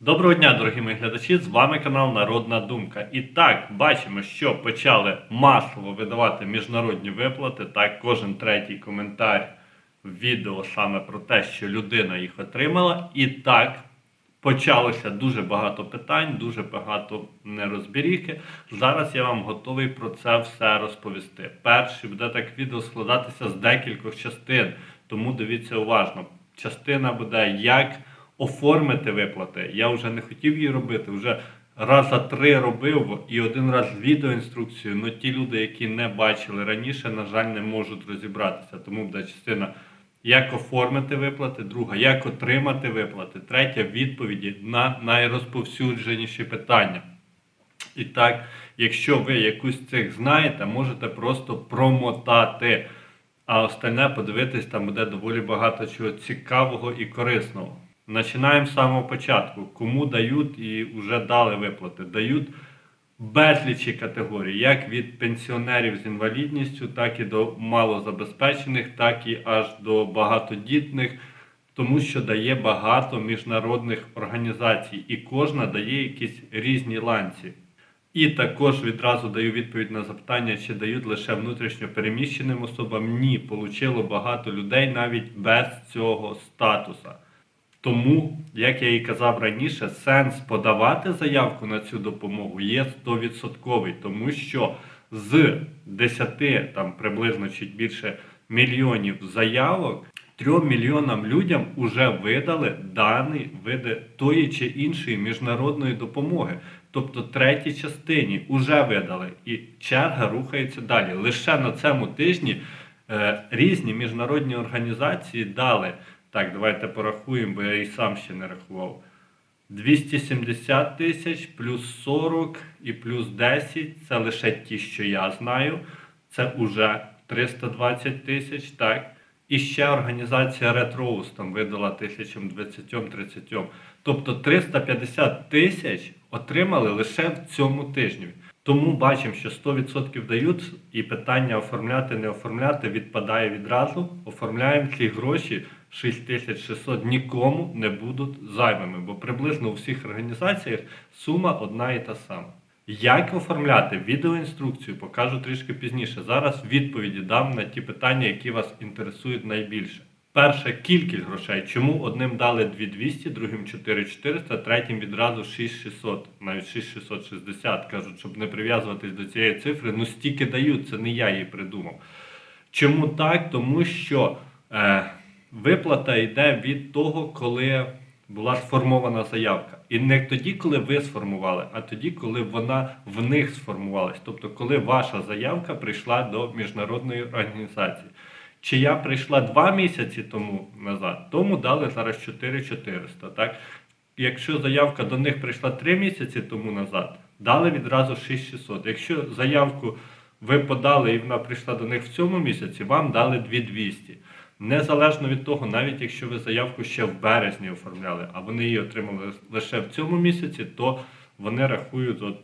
Доброго дня, дорогі мої глядачі! З вами канал Народна Думка. І так, бачимо, що почали масово видавати міжнародні виплати. Так, кожен третій коментар в відео саме про те, що людина їх отримала. І так, почалося дуже багато питань, дуже багато нерозбіріхи. Зараз я вам готовий про це все розповісти. Перший буде так відео складатися з декількох частин, тому дивіться уважно. Частина буде як оформити виплати. Я вже не хотів її робити, вже раза три робив і один раз з відеоінструкцією. але ті люди, які не бачили раніше, на жаль, не можуть розібратися. Тому буде частина. Як оформити виплати, друга, як отримати виплати, третя відповіді на найрозповсюдженіші питання. І так, якщо ви якусь з цих знаєте, можете просто промотати, а остальне подивитись, там буде доволі багато чого цікавого і корисного. Починаємо з самого початку. Кому дають і вже дали виплати? Дають безлічі категорій, як від пенсіонерів з інвалідністю, так і до малозабезпечених, так і аж до багатодітних, тому що дає багато міжнародних організацій, і кожна дає якісь різні ланці. І також відразу даю відповідь на запитання, чи дають лише внутрішньо переміщеним особам. Ні, получило багато людей навіть без цього статуса. Тому, як я і казав раніше, сенс подавати заявку на цю допомогу є 100%, тому що з 10 там приблизно чи більше мільйонів заявок 3 мільйонам людям вже видали дані види тої чи іншої міжнародної допомоги. Тобто третій частині вже видали, і черга рухається далі. Лише на цьому тижні е, різні міжнародні організації дали. Так, давайте порахуємо, бо я і сам ще не рахував. 270 тисяч, плюс 40 і плюс 10 це лише ті, що я знаю. Це вже 320 тисяч, так. І ще організація Rose там видала тисячам 20-30. Тобто 350 тисяч отримали лише в цьому тижні. Тому бачимо, що 100% дають, і питання оформляти, не оформляти відпадає відразу. Оформляємо ці гроші 6600 нікому не будуть зайвими, бо приблизно у всіх організаціях сума одна і та сама. Як оформляти відеоінструкцію, покажу трішки пізніше. Зараз відповіді дам на ті питання, які вас інтересують найбільше. Перше, кількість грошей. Чому одним дали 2200, другим 4400, третім відразу 6600, навіть 6660. Кажуть, щоб не прив'язуватись до цієї цифри. Ну стільки дають, це не я її придумав. Чому так? Тому що е, виплата йде від того, коли була сформована заявка. І не тоді, коли ви сформували, а тоді, коли вона в них сформувалась. Тобто, коли ваша заявка прийшла до міжнародної організації. Чи я прийшла два місяці тому назад, тому дали зараз 4400. Так? Якщо заявка до них прийшла 3 місяці тому назад, дали відразу 6600. Якщо заявку ви подали і вона прийшла до них в цьому місяці, вам дали 2200. Незалежно від того, навіть якщо ви заявку ще в березні оформляли, а вони її отримали лише в цьому місяці, то вони рахують от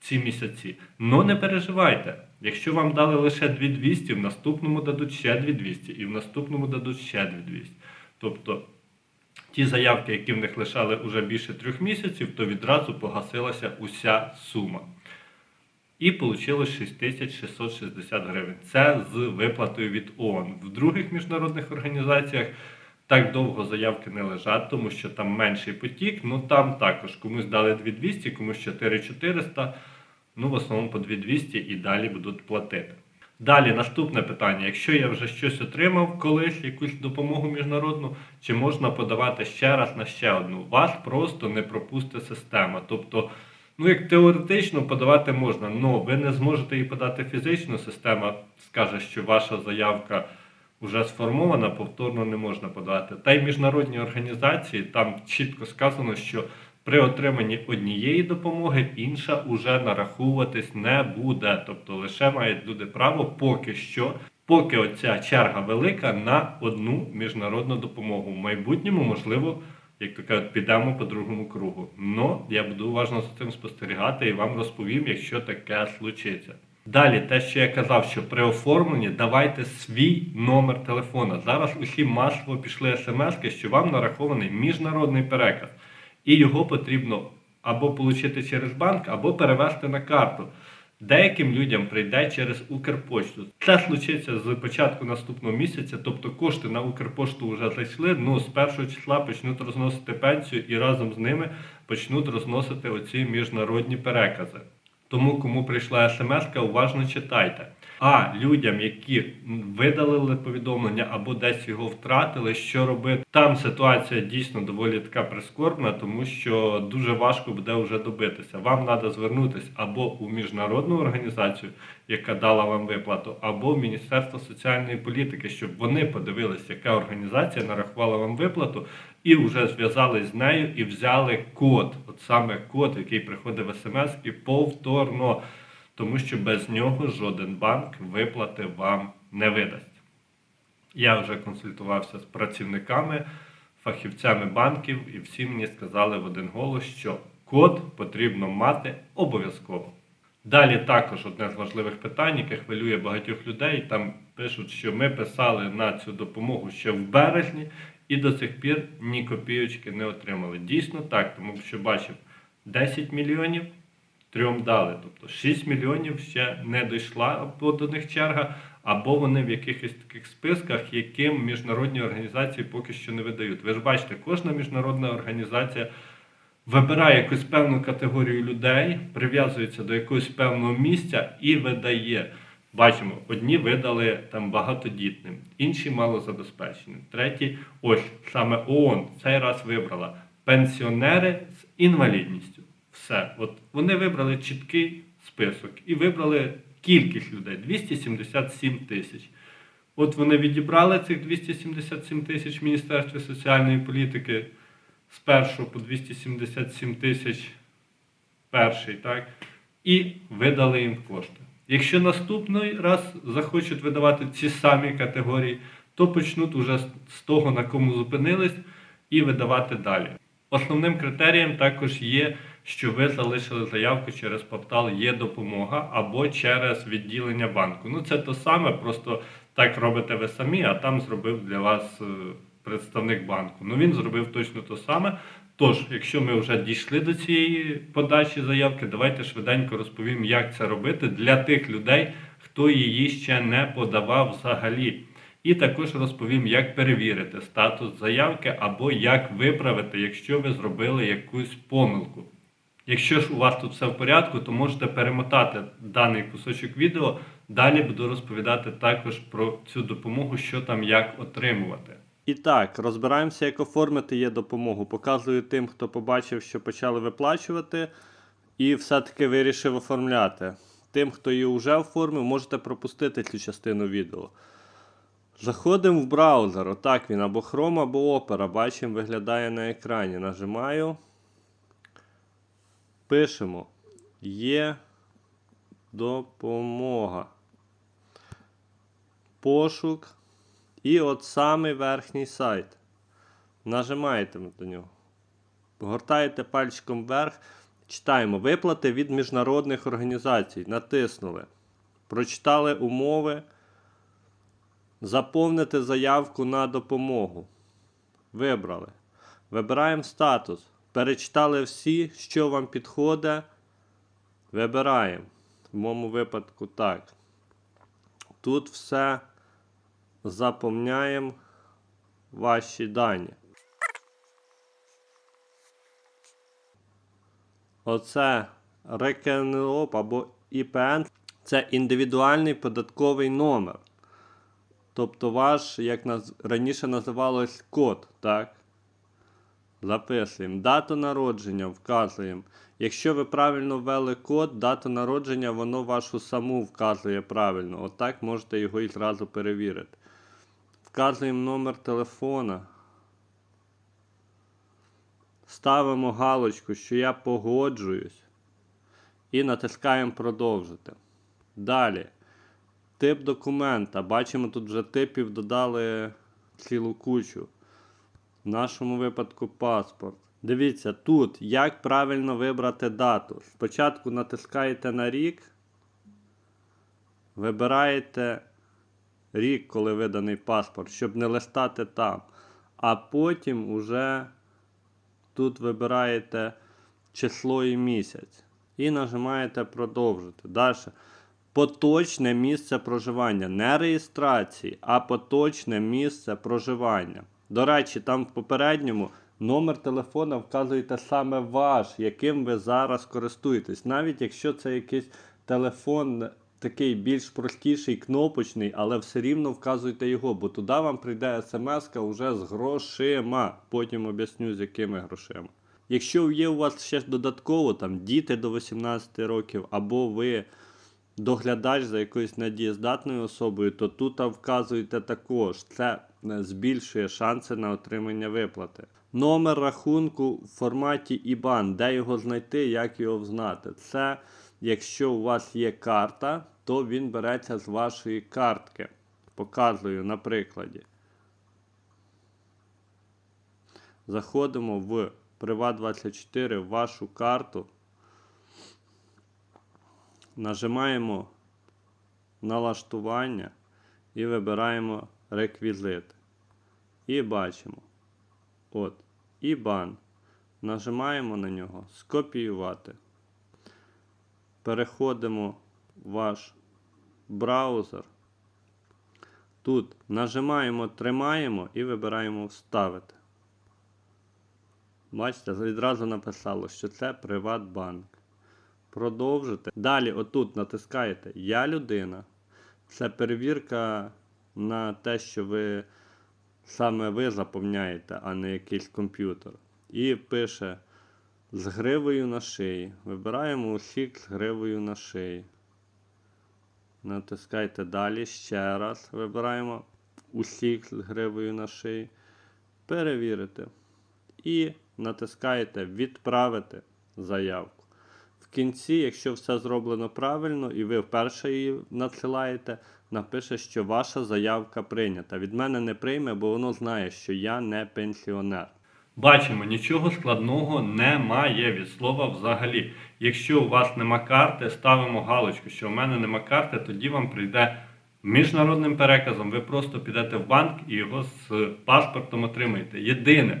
ці місяці. Ну не переживайте. Якщо вам дали лише 2200, в наступному дадуть ще 2200 і в наступному дадуть ще 2200. Тобто ті заявки, які в них лишали вже більше трьох місяців, то відразу погасилася уся сума. І вийшло 6660 гривень. Це з виплатою від ООН. В других міжнародних організаціях так довго заявки не лежать, тому що там менший потік. Ну там також комусь дали 2200, комусь 4400. Ну, в основному по 2200 і далі будуть платити. Далі наступне питання: якщо я вже щось отримав колись, якусь допомогу міжнародну, чи можна подавати ще раз на ще одну? Вас просто не пропустить система. Тобто, ну як теоретично подавати можна, але ви не зможете її подати фізично. Система скаже, що ваша заявка вже сформована, повторно не можна подати. Та й міжнародні організації там чітко сказано, що при отриманні однієї допомоги інша уже нараховуватись не буде. Тобто лише мають люди право поки що, поки оця черга велика на одну міжнародну допомогу. В майбутньому, можливо, як то кажуть, підемо по другому кругу. Но я буду уважно за цим спостерігати і вам розповім, якщо таке случиться. Далі, те, що я казав, що при оформленні давайте свій номер телефона. Зараз усі масово пішли смс, що вам нарахований міжнародний переказ. і його потрібно або отримати через банк, або перевести на карту. Деяким людям прийде через Укрпошту. Це случиться з початку наступного місяця, тобто кошти на Укрпошту вже зайшли. Ну з першого числа почнуть розносити пенсію і разом з ними почнуть розносити оці міжнародні перекази. Тому, кому прийшла смс, уважно читайте. А людям, які видалили повідомлення або десь його втратили, що робити? Там ситуація дійсно доволі така прискорбна, тому що дуже важко буде вже добитися. Вам треба звернутися або у міжнародну організацію, яка дала вам виплату, або в Міністерство соціальної політики, щоб вони подивилися, яка організація нарахувала вам виплату, і вже зв'язались з нею і взяли код, от саме код, який приходить в смс, і повторно, тому що без нього жоден банк виплати вам не видасть. Я вже консультувався з працівниками, фахівцями банків, і всі мені сказали в один голос, що код потрібно мати обов'язково. Далі також одне з важливих питань, яке хвилює багатьох людей. Там пишуть, що ми писали на цю допомогу ще в березні і до цих пір ні копійочки не отримали. Дійсно так, тому що бачив 10 мільйонів, трьом дали. Тобто 6 мільйонів ще не дійшла до них черга, або вони в якихось таких списках, яким міжнародні організації поки що не видають. Ви ж бачите, кожна міжнародна організація вибирає якусь певну категорію людей, прив'язується до якогось певного місця і видає. Бачимо, одні видали там багатодітним, інші малозабезпеченим. Треті, ось саме ООН цей раз вибрала пенсіонери з інвалідністю. Все, от вони вибрали чіткий список і вибрали кількість людей 277 тисяч. От вони відібрали цих 277 тисяч в Міністерстві соціальної політики з першого по 277 тисяч перший, так, і видали їм кошти. Якщо наступний раз захочуть видавати ці самі категорії, то почнуть уже з того, на кому зупинились, і видавати далі. Основним критерієм також є, що ви залишили заявку через портал Є допомога або через відділення банку. Ну це то саме, просто так робите ви самі, а там зробив для вас е, представник банку. Ну він зробив точно то саме. Тож, якщо ми вже дійшли до цієї подачі заявки, давайте швиденько розповім, як це робити для тих людей, хто її ще не подавав взагалі. І також розповім, як перевірити статус заявки або як виправити, якщо ви зробили якусь помилку. Якщо ж у вас тут все в порядку, то можете перемотати даний кусочок відео. Далі буду розповідати також про цю допомогу, що там як отримувати. І так, розбираємося, як оформити є допомогу. Показую тим, хто побачив, що почали виплачувати, і все-таки вирішив оформляти. Тим, хто її вже оформив, можете пропустити цю частину відео. Заходимо в браузер. Отак він або Chrome, або Opera. Бачимо, виглядає на екрані. Нажимаю. Пишемо. Є допомога. Пошук. І от самий верхній сайт. Нажимаєте до нього. Гортаєте пальчиком вверх. Читаємо виплати від міжнародних організацій. Натиснули. Прочитали умови. Заповнити заявку на допомогу. Вибрали. Вибираємо статус. Перечитали всі, що вам підходить. Вибираємо. В моєму випадку так. Тут все заповняємо ваші дані. Оце РКНОП або ІПН це індивідуальний податковий номер. Тобто ваш, як раніше називалось код, так? Записуємо. Дату народження вказуємо. Якщо ви правильно ввели код, дату народження, воно вашу саму вказує правильно. Отак можете його і зразу перевірити. Вказуємо номер телефона. Ставимо галочку, що я погоджуюсь. І натискаємо продовжити. Далі. Тип документа. Бачимо, тут вже типів додали цілу кучу. В нашому випадку паспорт. Дивіться, тут як правильно вибрати дату. Спочатку натискаєте на рік. Вибираєте рік, коли виданий паспорт, щоб не листати там. А потім уже тут вибираєте число і місяць. І нажимаєте продовжити. Далі. Поточне місце проживання. Не реєстрації, а поточне місце проживання. До речі, там в попередньому номер телефона вказуєте саме ваш, яким ви зараз користуєтесь. Навіть якщо це якийсь телефон такий більш простіший, кнопочний, але все рівно вказуйте його, бо туди вам прийде смс вже з грошима. Потім об'ясню, з якими грошима. Якщо є у вас ще додатково там діти до 18 років, або ви доглядач за якоюсь недієздатною особою, то тут вказуєте також. Це збільшує шанси на отримання виплати. Номер рахунку в форматі IBAN, де його знайти, як його взнати. Це якщо у вас є карта, то він береться з вашої картки. Показую на прикладі. Заходимо в Privat24 в вашу карту. Нажимаємо налаштування і вибираємо реквізити. І бачимо. От, IBAN. Нажимаємо на нього скопіювати. Переходимо в ваш браузер. Тут нажимаємо, тримаємо і вибираємо Вставити. Бачите, відразу написало, що це Приватбанк. Продовжити. Далі, отут натискаєте Я людина. Це перевірка на те, що ви саме ви заповняєте, а не якийсь комп'ютер. І пише з гривою на шиї. Вибираємо усіх з гривою на шиї. Натискайте далі ще раз. Вибираємо усіх з гривою на шиї. Перевірити. І натискаєте Відправити заявку. В кінці, якщо все зроблено правильно і ви вперше її надсилаєте, напише, що ваша заявка прийнята. Від мене не прийме, бо воно знає, що я не пенсіонер. Бачимо, нічого складного немає від слова взагалі. Якщо у вас нема карти, ставимо галочку, що у мене нема карти, тоді вам прийде міжнародним переказом. Ви просто підете в банк і його з паспортом отримаєте. Єдине,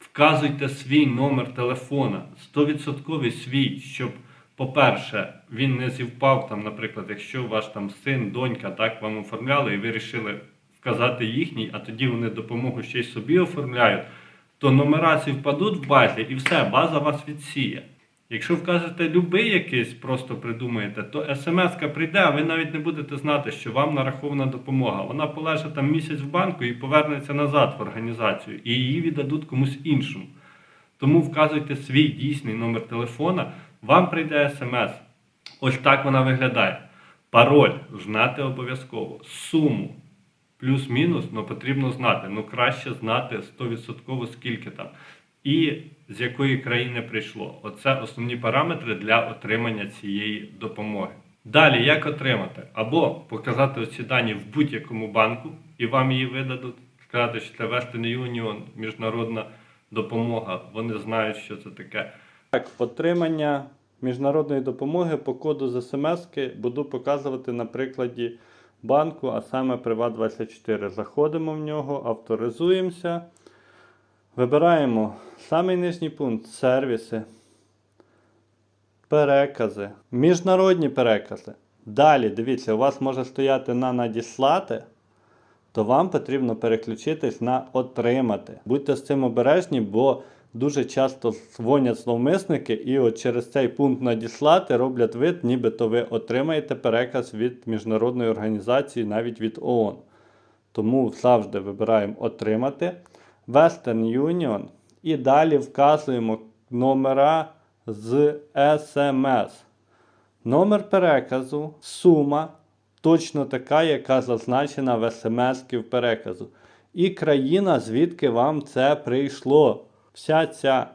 вказуйте свій номер телефона, 100% свій, щоб, по-перше, він не зівпав там, наприклад, якщо ваш там син, донька так вам оформляли, і ви вирішили вказати їхній, а тоді вони допомогу ще й собі оформляють, то нумерації впадуть в базі і все, база вас відсіє. Якщо вкажете любий якийсь, просто придумаєте, то смс-ка прийде, а ви навіть не будете знати, що вам нарахована допомога. Вона полежить там місяць в банку і повернеться назад в організацію, і її віддадуть комусь іншому. Тому вказуйте свій дійсний номер телефона, вам прийде смс. Ось так вона виглядає. Пароль знати обов'язково. Суму плюс-мінус, але потрібно знати. Ну краще знати 100% скільки там. І з якої країни прийшло. Оце основні параметри для отримання цієї допомоги. Далі, як отримати? Або показати оці дані в будь-якому банку, і вам її видадуть, сказати, що це Western Union, міжнародна допомога. Вони знають, що це таке. Так, отримання міжнародної допомоги по коду з смс буду показувати на прикладі банку, а саме Privat24. Заходимо в нього, авторизуємося. Вибираємо самий нижній пункт сервіси, перекази, міжнародні перекази. Далі, дивіться, у вас може стояти на надіслати, то вам потрібно переключитись на отримати. Будьте з цим обережні, бо дуже часто дзвонять зловмисники і от через цей пункт надіслати роблять вид, нібито ви отримаєте переказ від міжнародної організації, навіть від ООН. Тому завжди вибираємо отримати Western Union і далі вказуємо номера з SMS. Номер переказу, сума точно така, яка зазначена в смс в переказу. І країна, звідки вам це прийшло. Вся ця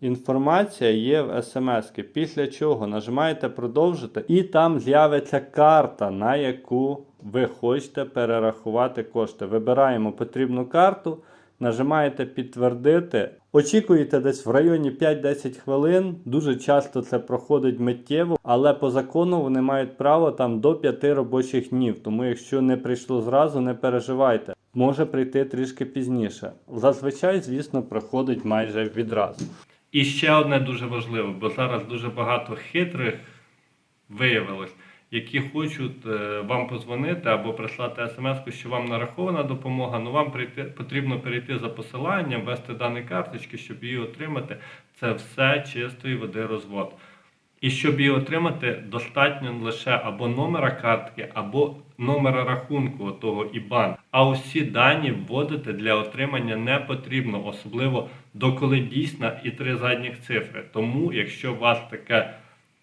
інформація є в смс. Після чого нажимаєте продовжити, і там з'явиться карта, на яку ви хочете перерахувати кошти. Вибираємо потрібну карту. Нажимаєте підтвердити. Очікуєте десь в районі 5-10 хвилин. Дуже часто це проходить миттєво, але по закону вони мають право там до 5 робочих днів. Тому якщо не прийшло зразу, не переживайте. Може прийти трішки пізніше. Зазвичай, звісно, проходить майже відразу. І ще одне дуже важливе, бо зараз дуже багато хитрих виявилось, які хочуть е, вам позвонити або прислати смс, що вам нарахована допомога, але вам прийти, потрібно перейти за посиланням, ввести дані карточки, щоб її отримати. Це все чистої води розвод. І щоб її отримати, достатньо лише або номера картки, або номера рахунку того IBAN. А усі дані вводити для отримання не потрібно, особливо доколи дійсна і три задніх цифри. Тому, якщо вас таке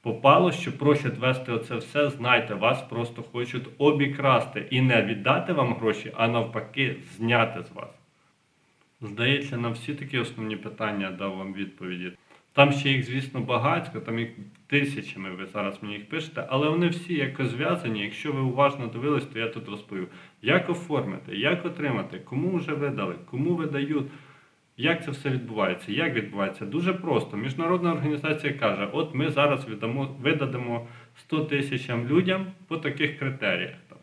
попало, що просять вести оце все, знайте, вас просто хочуть обікрасти і не віддати вам гроші, а навпаки, зняти з вас. Здається, на всі такі основні питання дав вам відповіді. Там ще їх, звісно, багатько, там їх тисячами ви зараз мені їх пишете, але вони всі якось зв'язані. Якщо ви уважно дивились, то я тут розповів, як оформити, як отримати, кому вже видали, кому видають, як це все відбувається. Як відбувається? Дуже просто. Міжнародна організація каже: от ми зараз віддамо, видадемо 100 тисячам людям по таких критеріях. Там.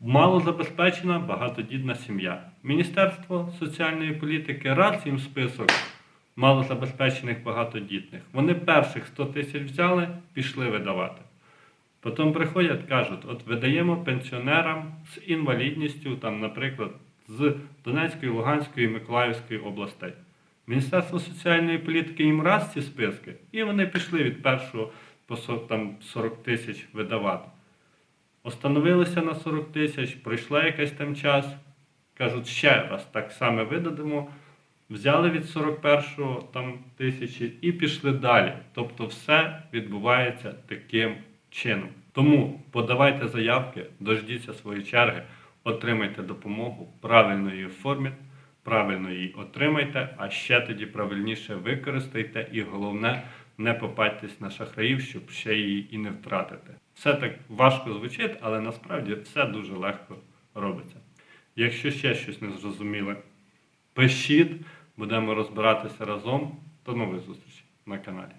Малозабезпечена багатодітна сім'я. Міністерство соціальної політики раз їм список малозабезпечених багатодітних. Вони перших 100 тисяч взяли, пішли видавати. Потім приходять, кажуть, от видаємо пенсіонерам з інвалідністю, там, наприклад, з Донецької, Луганської, Миколаївської областей. Міністерство соціальної політики їм раз ці списки, і вони пішли від першого по со- там, 40 тисяч видавати. Остановилися на 40 тисяч, пройшла якийсь там час, кажуть, ще раз так само видадемо, взяли від 41-го там тисячі і пішли далі. Тобто все відбувається таким чином. Тому подавайте заявки, дождіться своєї черги, отримайте допомогу, правильно її оформіть, правильно її отримайте, а ще тоді правильніше використайте і головне, не попадьтесь на шахраїв, щоб ще її і не втратити. Все так важко звучить, але насправді все дуже легко робиться. Якщо ще щось не зрозуміли, пишіть, будемо розбиратися разом. До нових зустрічей на каналі.